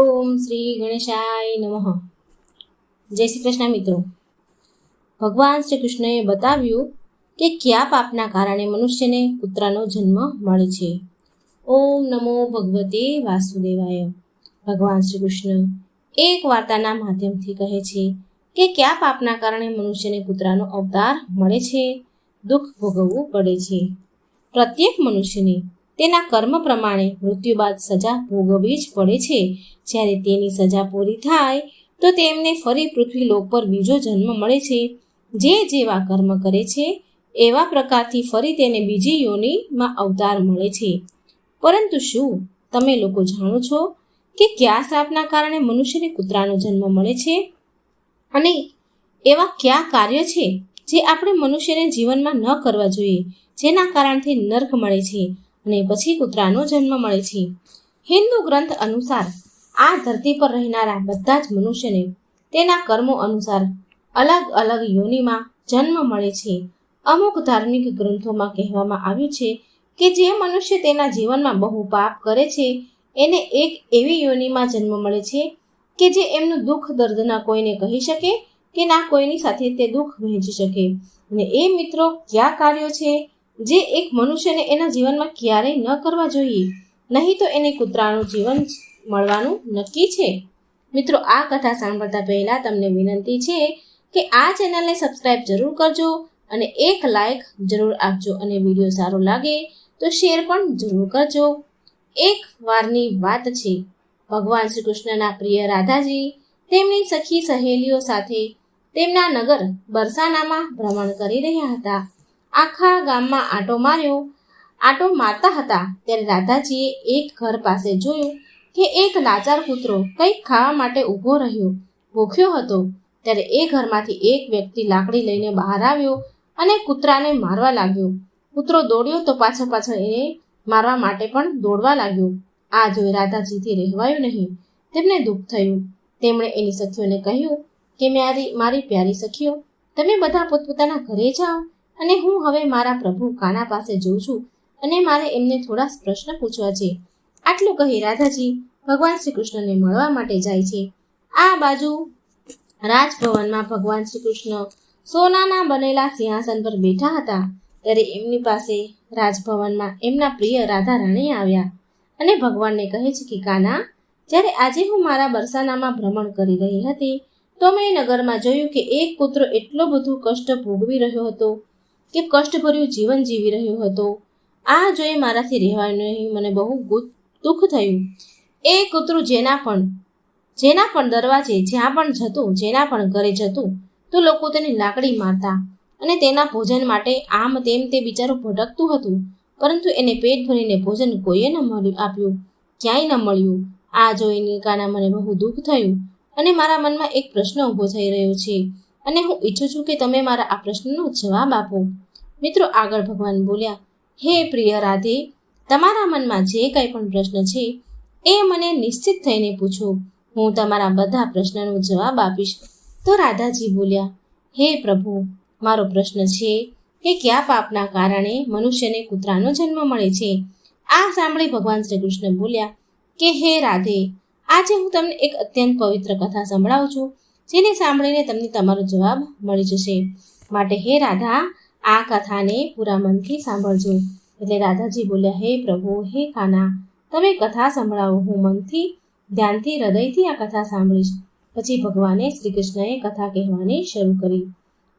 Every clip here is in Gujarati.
ઓમ શ્રી ગણેશાય નમઃ. જય શ્રી કૃષ્ણ મિત્રો. ભગવાન શ્રી કૃષ્ણએ બતાવ્યું કે કયા પાપના કારણે મનુષ્યને કૂતરાનો જન્મ મળે છે. ઓમ નમો ભગવતે વાસુદેવાય. ભગવાન શ્રી કૃષ્ણ એક વાર્તાના માધ્યમથી કહે છે કે કયા પાપના કારણે મનુષ્યને કૂતરાનો અવતાર મળે છે? દુઃખ ભોગવવું પડે છે. પ્રત્યેક મનુષ્યને તેના કર્મ પ્રમાણે મૃત્યુ બાદ સજા ભોગવવી જ પડે છે. જ્યારે તેની સજા પૂરી થાય, તો તેમને ફરી પૃથ્વી લોક પર બીજો જન્મ મળે છે. જે જેવા કર્મ કરે છે, એવા પ્રકારથી ફરી તેને બીજી યોનિમાં અવતાર મળે છે. પરંતુ શું તમે લોકો જાણો છો કે કયા શ્રાપના કારણે મનુષ્યને કૂતરાનો જન્મ મળે છે? અને એવા કયા કાર્ય છે જે આપણે મનુષ્યને જીવનમાં ન કરવા જોઈએ, જેના કારણથી નર્ક મળે છે? અને પછી કૂતરાનો જન્મ મળે છે. હિન્દુ ગ્રંથ અનુસાર આ ધરતી પર રહેનારા બધા જ મનુષ્યને તેના કર્મો અનુસાર અલગ અલગ યોનિમાં જન્મ મળે છે. અમુક ધાર્મિક ગ્રંથોમાં કહેવામાં આવ્યું છે કે જે મનુષ્ય તેના જીવનમાં બહુ પાપ કરે છે, એને એક એવી યોનિમાં જન્મ મળે છે કે જે એમનું દુઃખ દર્દના કોઈને કહી શકે કે ના કોઈની સાથે તે દુઃખ વહેંચી શકે. અને એ મિત્રો ક્યાં કાર્યો છે? જે એક મનુષ્યને એના જીવનમાં ક્યારેય ન કરવા જોઈએ. નહીં તો એને કૂતરાનું જીવન મળવાનું નક્કી છે. મિત્રો, આ કથા સાંભળતા પહેલાં તમને વિનંતી છે કે આ ચેનલને સબસ્ક્રાઈબ જરૂર કરજો અને એક લાઈક જરૂર આપજો અને વીડિયો સારો લાગે તો શેર પણ જરૂર કરજો. એક વારની વાત છે. ભગવાન શ્રી કૃષ્ણના પ્રિય રાધાજી, તેમની સખી સહેલીઓ સાથે તેમના નગર બરસાનામાં ભ્રમણ કરી રહ્યા હતા. આખા ગામમાં આટો માર્યો. આટો મારતા હતા ત્યારે રાધાજીએ એક ઘર પાસે જોયું કે એક લાચાર કૂતરો કંઈક ખાવા માટે ઊભો રહ્યો, ભૂખ્યો હતો. ત્યારે એ ઘરમાંથી એક વ્યક્તિ લાકડી લઈને બહાર આવ્યો અને કૂતરાને મારવા લાગ્યો. કૂતરો દોડ્યો તો પાછળ પાછળ એને મારવા માટે પણ દોડવા લાગ્યો. આ જોઈ રાધાજીથી રહેવાયું નહીં. તેમને દુઃખ થયું. તેમણે એની સખીઓને કહ્યું કે, મારી મારી પ્યારી સખીઓ, તમે બધા પોતપોતાના ઘરે જાઓ અને હું હવે મારા પ્રભુ કાના પાસે જઉં છું અને મારે એમને થોડા પ્રશ્ન પૂછવા છે. આટલું કહી રાધાજી ભગવાન શ્રી કૃષ્ણને મળવા માટે જાય છે. આ બાજુ રાજભવનમાં ભગવાન શ્રી કૃષ્ણ સોનાના બનેલા સિંહાસન પર બેઠા હતા ત્યારે એમની પાસે રાજભવનમાં એમના પ્રિય રાધા રાણી આવ્યા અને ભગવાનને કહે છે કે, કાના, જ્યારે આજે હું મારા બરસાનામાં ભ્રમણ કરી રહી હતી, તો મેં નગરમાં જોયું કે એક કૂતરો એટલો બધું કષ્ટ ભોગવી રહ્યો હતો કે કષ્ટભર્યું જીવન જીવી રહ્યો હતો. આ જોઈ મારાથી રહેવાનું નહીં. મને બહુ દુઃખ થયું. એ કૂતરું જેના પણ જેના પણ દરવાજે જ્યાં પણ જતું, જેના પણ ઘરે જતું, તો લોકો તેને લાકડી મારતા અને તેના ભોજન માટે આમ તેમ તે બિચારું ભટકતું હતું, પરંતુ એને પેટ ભરીને ભોજન કોઈએ ન મળ્યું આપ્યું. ક્યાંય ન મળ્યું. આ જોઈને કાના મને બહુ દુઃખ થયું અને મારા મનમાં એક પ્રશ્ન ઊભો થઈ રહ્યો છે. અને હું ઈચ્છું છું કે તમે મારા આ પ્રશ્નનો જવાબ આપો. મિત્રો આગળ ભગવાન બોલ્યા, હે પ્રિય રાધે, તમારા મનમાં જે કંઈ પણ પ્રશ્ન છે, એ મને નિશ્ચિત થઈને પૂછો. હું તમારા બધા પ્રશ્નનો જવાબ આપીશ. તો રાધાજી બોલ્યા, હે પ્રભુ, મારો પ્રશ્ન છે કે કયા પાપના કારણે મનુષ્યને કૂતરાનો જન્મ મળે છે? આ સાંભળી ભગવાન શ્રી કૃષ્ણ બોલ્યા, કે હે રાધે, આજે હું તમને એક અત્યંત પવિત્ર કથા સંભળાવું છું. જેને સાંભળીને તમને તમારો જવાબ મળી જશે. માટે હે રાધા, આ કથાને પૂરા મનથી સાંભળજો. એટલે રાધાજી બોલ્યા, હે પ્રભુ, હે કાના, તમે કથા સંભળાવો, હું મનથી, ધ્યાનથી, હૃદયથી આ કથા સાંભળીશ. પછી ભગવાને શ્રી કૃષ્ણએ કથા કહેવાની શરૂ કરી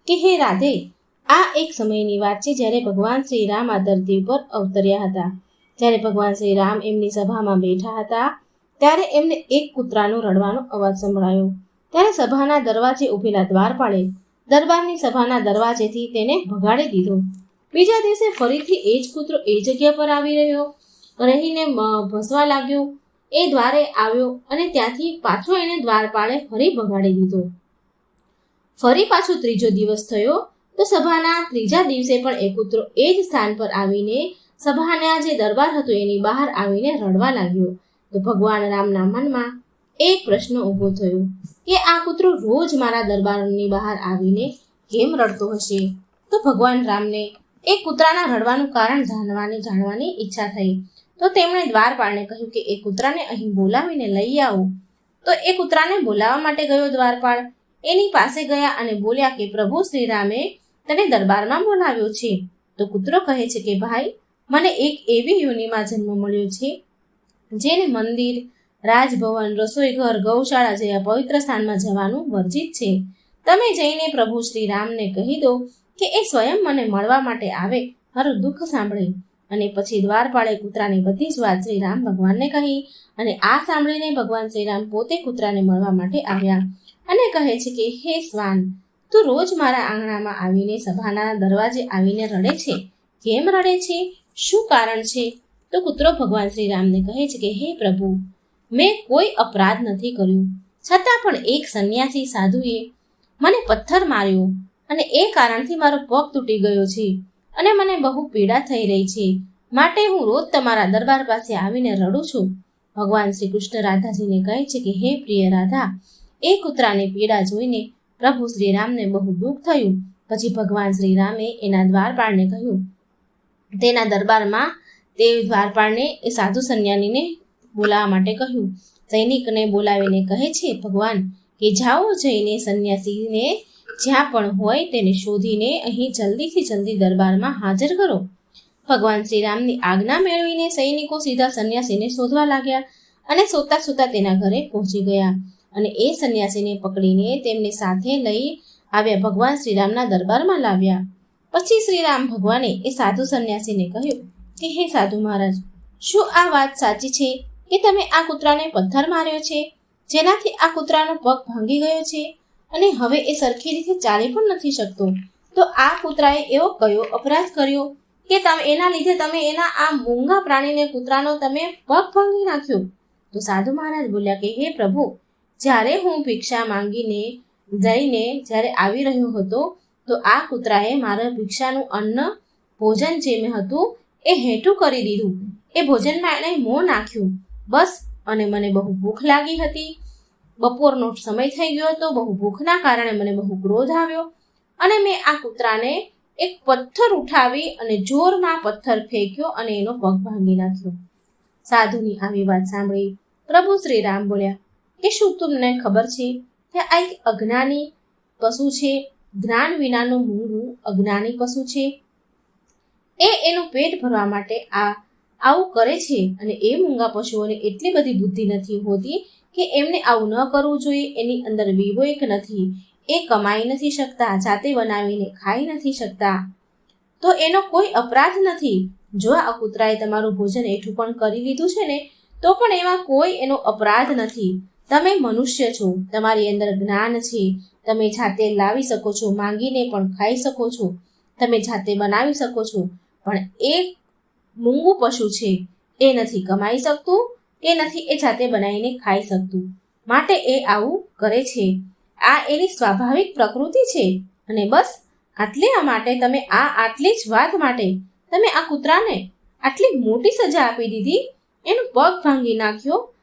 કે, હે રાધે, આ એક સમયની વાત છે જ્યારે ભગવાન શ્રી રામ આ ધરતી ઉપર અવતર્યા હતા. જ્યારે ભગવાન શ્રી રામ એમની સભામાં બેઠા હતા, ત્યારે એમને એક કૂતરાનો રડવાનો અવાજ સંભળાયો. ત્યારે સભાના દરવાજે ઊભેલા દ્વારપાળે દરબારની સભાના દરવાજેથી તેને ભગાડી દીધો. બીજા દિવસે ફરીથી એ જ કૂતરો એ જગ્યા પર આવી રહ્યો. રહીને ભસવા લાગ્યો. એ દ્વારે આવ્યો અને ત્યાંથી પાછો એને દ્વારપાળે ફરી ભગાડી દીધો. ફરી પાછો ત્રીજો દિવસ થયો તો સભાના ત્રીજા દિવસે પણ એ કૂતરો એ જ સ્થાન પર આવીને સભાના જે દરબાર હતો એની બહાર આવીને રડવા લાગ્યો. તો ભગવાન રામના મનમાં એક પ્રશ્ન ઊભો થયો કે આ કૂતરો રોજ મારા દરબારની બહાર આવીને કેમ રડતો હશે? તો ભગવાન રામને એ કૂતરાના રડવાનું કારણ જાણવાની જાણવાની ઈચ્છા થઈ. તો તેમણે દ્વારપાળને કહ્યું કે એ કૂતરાને અહીં બોલાવીને લઈ આવો. તો એ કૂતરાને બોલાવવા માટે ગયો દ્વારપાળ. એની પાસે ગયા અને બોલ્યા કે પ્રભુ, શ્રી રામે તને દરબારમાં બોલાવ્યો છે. તો કૂતરો કહે છે કે, ભાઈ, મને એક એવી યોનિમાં જન્મ મળ્યો છે, જેને મંદિર રાજભવન રસોઈઘર ગૌશાળા જેવા પવિત્ર સ્થાનમાં જવાનું વર્જિત છે. તમે જઈને પ્રભુ શ્રી રામને કહી દો કે એ સ્વયં મને મળવા માટે આવે, મારું દુઃખ સાંભળે. અને પછી દ્વારપાળે કૂતરાની બધી જ વાત શ્રી રામ ભગવાનને કહી અને આ સાંભળીને ભગવાન શ્રી રામ પોતે કૂતરાને મળવા માટે આવ્યા અને કહે છે કે, હે શ્વાન, તું રોજ મારા આંગણામાં આવીને સભાના દરવાજે આવીને રડે છે? કેમ રડે છે? શું કારણ છે? તો કૂતરો ભગવાન શ્રી રામને કહે છે કે, હે પ્રભુ મેં કોઈ અપરાધ નથી કર્યો. છતાં પણ એક સંન્યાસી સાધુએ મને પથ્થર માર્યો અને એ કારણથી મારો પગ તૂટી ગયો છે અને મને બહુ પીડા થઈ રહી છે. માટે હું રોજ તમારા દરબાર પાસે આવીને રડું છું. ભગવાન શ્રી કૃષ્ણ રાધાજીને કહે છે કે, હે પ્રિય રાધા, એ કૂતરાની પીડા જોઈને પ્રભુ શ્રી રામને બહુ દુઃખ થયું. પછી ભગવાન શ્રી રામે એના દ્વારપાળને કહ્યું, તેના દરબારમાં તે દ્વારપાળને, એ સાધુ સંન્યાનીને બોલાવવા માટે કહ્યું. સૈનિકને બોલાવીને કહે છે, ભગવાન, કે જાઓ જઈને સંન્યાસીને જ્યાં પણ હોય તેને શોધીને અહીં જલ્દીથી જલ્દી દરબારમાં હાજર કરો. ભગવાન શ્રીરામની આજ્ઞા મેળવીને સૈનિકો સીધા સંન્યાસીને શોધવા લાગ્યા અને શોધતા શોધતા તેના ઘરે પહોંચી ગયા. અને એ સંન્યાસીને પકડીને તેમને સાથે લઈ આવ્યા ભગવાન શ્રીરામના દરબારમાં લાવ્યા. પછી શ્રીરામ ભગવાને એ સાધુ સંન્યાસીને કહ્યું કે, હે સાધુ મહારાજ, શું આ વાત સાચી છે? કે તમે આ કૂતરાને પથ્થર માર્યો છે? જેનાથી આ કૂતરાનો પગ ભાંગી ગયો છે અને હવે એ સરખી રીતે ચાલી પણ નથી શકતો. તો આ કૂતરાએ એવો કયો અપરાધ કર્યો કે તમે, એના લીધે તમે એના આ મૂંગા પ્રાણીને કૂતરાનો તમે પગ ભાંગી નાખ્યો? તો સાધુ મહારાજ બોલ્યા કે, હે પ્રભુ, જ્યારે હું ભિક્ષા માંગીને જઈને જ્યારે આવી રહ્યો હતો, તો આ કૂતરાએ મારા ભિક્ષાનું અન્ન ભોજન જે મેં હતું, એ હેઠું કરી દીધું. એ ભોજનમાં એણે મોં નાખ્યું. બસ અને મને બહુ ભૂખ લાગી હતી. બપોરનો સમય થઈ ગયો હતો. બહુ ભૂખના કારણે મને બહુ ક્રોધ આવ્યો અને મેં આ કૂતરાને એક પથ્થર ઉઠાવી અને જોરમાં પથ્થર ફેંક્યો અને એનો પગ ભાંગી નાખ્યો. સાધુની આવી વાત સાંભળી પ્રભુ શ્રી રામ બોલ્યા, કે શું તમને ખબર છે કે આ એક અજ્ઞાની પશુ છે? જ્ઞાન વિનાનું મૂંગું અજ્ઞાની પશુ છે? એ એનું પેટ ભરવા માટે આ આવું કરે છે અને એ મૂંગા પશુઓને એટલી બધી બુદ્ધિ નથી હોતી કે એમને આવું ન કરવું જોઈએ, એની અંદર વિવેક નથી, એ કમાઈ નથી શકતા, જાતે બનાવીને ખાઈ નથી શકતા. તો એનો કોઈ અપરાધ નથી. જો આ કૂતરાએ તમારું ભોજન એઠું પણ કરી લીધું છે ને, તો પણ એમાં કોઈ એનો અપરાધ નથી. તમે મનુષ્ય છો, તમારી અંદર જ્ઞાન છે. તમે જાતે લાવી શકો છો, માંગીને પણ ખાઈ શકો છો. તમે જાતે બનાવી શકો છો. પણ એ મૂંગું પશુ છે, એ નથી કમાઈ શકતું કે નથી એ જાતે બનાવીને ખાઈ શકતું. માટે એ આવું કરે છે. આ એની સ્વાભાવિક પ્રકૃતિ છે. અને બસ, આટલે માટે તમે આ આટલી જ વાત માટે તમે આ કૂતરાને આટલી મોટી સજા આપી દીધી, એનો પગ ભાંગી નાખ્યો.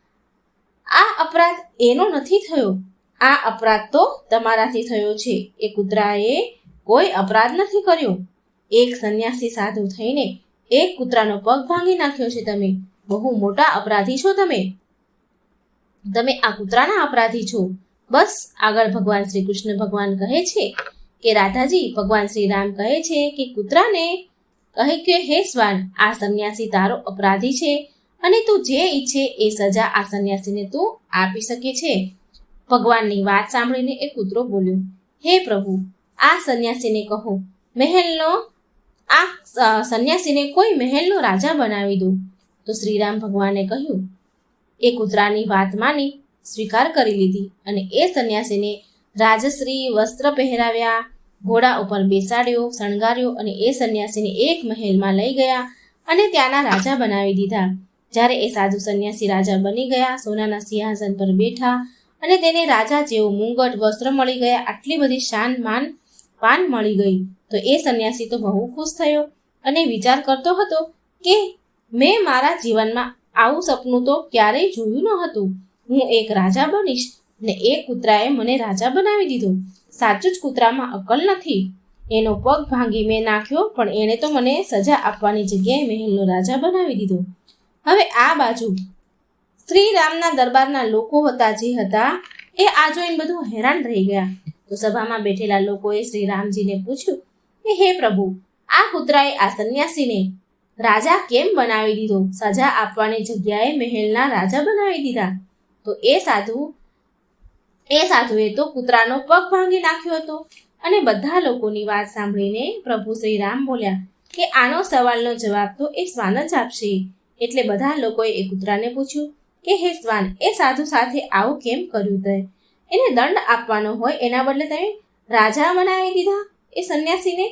આ અપરાધ એનો નથી થયો. આ અપરાધ તો તમારાથી થયો છે. એ કૂતરાએ કોઈ અપરાધ નથી કર્યો. એક સંન્યાસી સાધુ થઈને એક કૂતરાનો પગ ભાંગી નાખ્યો છે તમે. બહુ મોટા અપરાધી છો તમે. તમે આ કૂતરાના અપરાધી છો. બસ આગળ ભગવાન શ્રી કૃષ્ણ ભગવાન કહે છે કે, રાધાજી, ભગવાન શ્રી રામ કહે છે કે, કૂતરાને કહે કે, હે સ્વાન, આ સંન્યાસી તારો અપરાધી છે અને તું જે ઈચ્છે એ સજા આ સંન્યાસીને તું આપી શકે છે. ભગવાનની વાત સાંભળીને એ કૂતરો બોલ્યો, હે પ્રભુ, આ સંન્યાસીને કહો, મહેલનો આ સંન્યાસીને કોઈ મહેલનો રાજા બનાવી દો. તો શ્રીરામ ભગવાને કહ્યું, એ કૂતરાની વાત માની સ્વીકાર કરી લીધી અને એ સંન્યાસીને રાજશ્રી વસ્ત્ર પહેરાવ્યા, ઘોડા ઉપર બેસાડ્યો, શણગાર્યો અને એ સંન્યાસીને એક મહેલમાં લઈ ગયા અને ત્યાંના રાજા બનાવી દીધા. જ્યારે એ સાધુ સંન્યાસી રાજા બની ગયા, સોનાના સિંહાસન પર બેઠા અને તેને રાજા જેવું મુંગટ વસ્ત્ર મળી ગયા. આટલી બધી શાન માન પાન મળી ગઈ. તો એ સંન્યાસી તો બહુ ખુશ થયો અને વિચાર કરતો હતો કે મેં મારા જીવનમાં આવું સપનું તો ક્યારેય જોયું ન હતું. હું એક રાજા બનીશ ને એ કૂતરાએ મને રાજા બનાવી દીધો. સાચું જ કૂતરામાં અકલ નથી. એનો પગ ભાંગી મેં નાખ્યો, પણ એણે તો મને સજા આપવાની જગ્યાએ મહેલનો રાજા બનાવી દીધો. હવે આ બાજુ શ્રી રામના દરબારના લોકો હતા જે હતા, એ આ જોઈને બધું હેરાન રહી ગયા. તો સભામાં બેઠેલા લોકોએ શ્રી રામજીને પૂછ્યું કે, હે પ્રભુ, આ કૂતરાએ આ સંન્યાસીને રાજા કેમ બનાવી દીધો? સજા આપવાની જગ્યાએ મહેલના રાજા બનાવી દીધા. તો એ સાધુ, એ સાધુએ તો કૂતરાનો પગ ભાંગી નાખ્યો હતો અને બધા લોકોની વાત સાંભળીને પ્રભુ શ્રી રામ બોલ્યા કે, આનો સવાલનો જવાબ તો એ શ્વાન જ આપશે. એટલે બધા લોકોએ એ કૂતરાને પૂછ્યું કે, હે શ્વાન, એ સાધુ સાથે આવું કેમ કર્યું તે? એને દંડ આપવાનો હોય, એના બદલે તમે રાજા બનાવી દીધા એ સંન્યાસીને?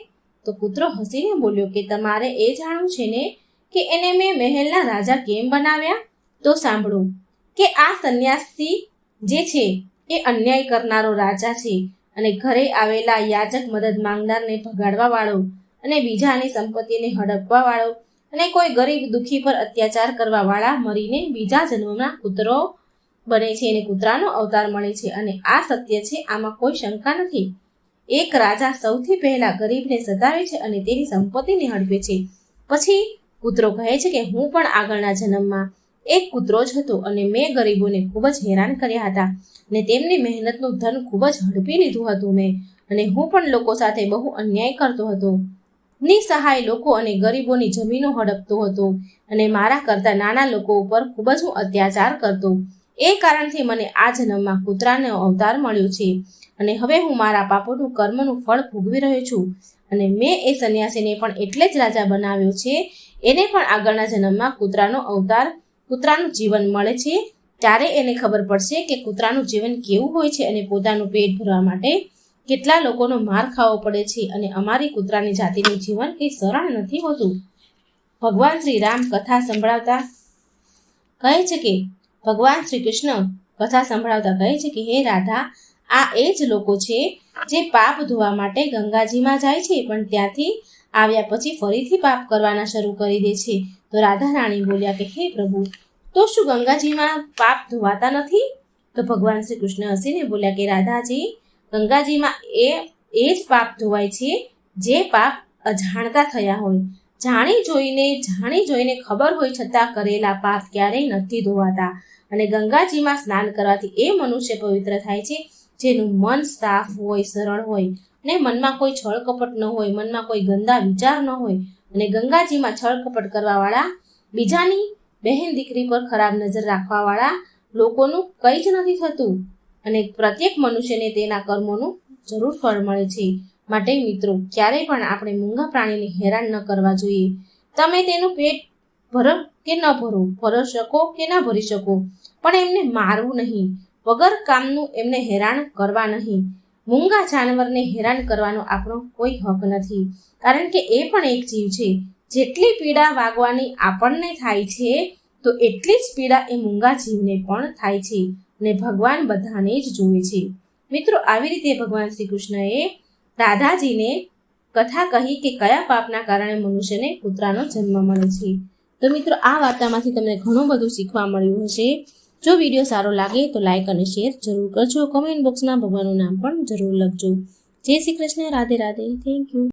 તો કૂતરો હસીને બોલ્યો કે તમારે એ જાણવું છે ને કે એને મેં મહેલના રાજા કેમ બનાવ્યા? તો સાંભળો કે આ સંન્યાસી જે છે, એ અન્યાય કરનારો રાજા છે અને ઘરે આવેલા યાજક મદદ માંગનારને ભગાડવા વાળો અને બીજાની સંપત્તિને હડપવા વાળો અને કોઈ ગરીબ દુઃખી પર અત્યાચાર કરવા વાળા મરીને બીજા જન્મમાં કૂતરો બને છે અને કૂતરાનો અવતાર મળે છે અને આ સત્ય છે, આમાં કોઈ શંકા નથી. એક રાજા સૌથી પહેલા ગરીબને સતાવે છે અને તેની સંપત્તિને હડપે છે. પછી કૂતરો કહે છે કે હું પણ આગળના જન્મમાં એક કૂતરો જ હતો અને મેં ગરીબોને ખૂબ જ હેરાન કર્યા હતા અને તેમની મહેનતનું ધન ખૂબ જ હડપી લીધું હતું મેં અને હું પણ લોકો સાથે બહુ અન્યાય કરતો હતો. નિસહાય લોકો અને ગરીબોની જમીનો હડપતો હતો અને મારા કરતા નાના લોકો ઉપર ખૂબ જ હું અત્યાચાર કરતો. એ કારણથી મને આ જન્મમાં કૂતરાનો અવતાર મળ્યો છે. અને હવે હું મારા પાપોનું કર્મનું ફળ ભોગવી રહ્યો છું. અને મેં એ સંન્યાસીને પણ એટલે જ રાજા બનાવ્યો છે. એને પણ આગળના જન્મમાં કૂતરાનો અવતાર, કૂતરાનું જીવન મળે છે. ત્યારે એને ખબર પડશે કે કૂતરાનું જીવન કેવું હોય છે અને પોતાનું પેટ ભરવા માટે કેટલા લોકોનો માર ખાવો પડે છે અને અમારી કૂતરાની જાતિનું જીવન એ સરળ નથી હોતું. ભગવાન શ્રી રામ કથા સંભળાવતા કહે છે કે ભગવાન શ્રી કૃષ્ણ કથા સંભળાવતા કહે છે કે, હે રાધા, આ એ જ લોકો છે જે પાપ ધોવા માટે ગંગાજીમાં જાય છે, પણ ત્યાંથી આવ્યા પછી ફરીથી પાપ કરવાના શરૂ કરી દે છે. તો રાધા રાણી બોલ્યા કે, હે પ્રભુ, તો શું ગંગાજીમાં પાપ ધોવાતા નથી? તો ભગવાન શ્રી કૃષ્ણ હસીને બોલ્યા કે, રાધાજી, ગંગાજીમાં એ એ જ પાપ ધોવાય છે જે પાપ અજાણતા થયા હોય. જાણી જોઈને જાણી જોઈને ખબર હોય છતાં કરેલા પાપ ક્યારેય નથી ધોવાતા. અને ગંગાજીમાં સ્નાન કરવાથી એ મનુષ્ય પવિત્ર થાય છે, જેનું મન સાફ હોય, સરળ હોય. અને મનમાં કોઈ છળ કપટ ન હોય, મનમાં કોઈ ગંદા વિચાર ન હોય. અને ગંગાજીમાં છળ કપટ કરવાવાળા, બીજાની બહેન દીકરી પર ખરાબ નજર રાખવાવાળા લોકોનું કંઈ જ નથી થતું. અને પ્રત્યેક મનુષ્યને તેના કર્મોનું જરૂર ફળ મળે છે. માટે મિત્રો, ક્યારેય પણ આપણે મૂંગા પ્રાણીને હેરાન ન કરવા જોઈએ. તમે તેનું પેટ ભરો કે ન ભરો, ભરી શકો કે ન ભરી શકો. પણ એમને મારવું નહીં. વગર કામનું એમને હેરાન કરવા નહીં. મૂંગા જાનવરને હેરાન કરવાનો આપણો કોઈ હક નથી. કારણ કે એ પણ એક જીવ છે. જેટલી પીડા વાગવાની આપણને થાય છે, તો એટલી જ પીડા એ મૂંગા જીવને પણ થાય છે અને ભગવાન બધાને જ જોવે છે. મિત્રો, આવી રીતે ભગવાન શ્રી કૃષ્ણએ રાધાજીને કથા કહી કે કયા પાપના કારણે મનુષ્યને કૂતરાનો જન્મ મળે છે? તો મિત્રો, આ વાર્તામાંથી તમને ઘણું બધું શીખવા મળ્યું હશે. જો વીડિયો સારો લાગે તો લાઇક અને શેર જરૂર કરજો. કોમેન્ટ બોક્સમાં ભગવાનનું નામ પણ જરૂર લખજો. જય શ્રી કૃષ્ણ. રાધે રાધે. Thank you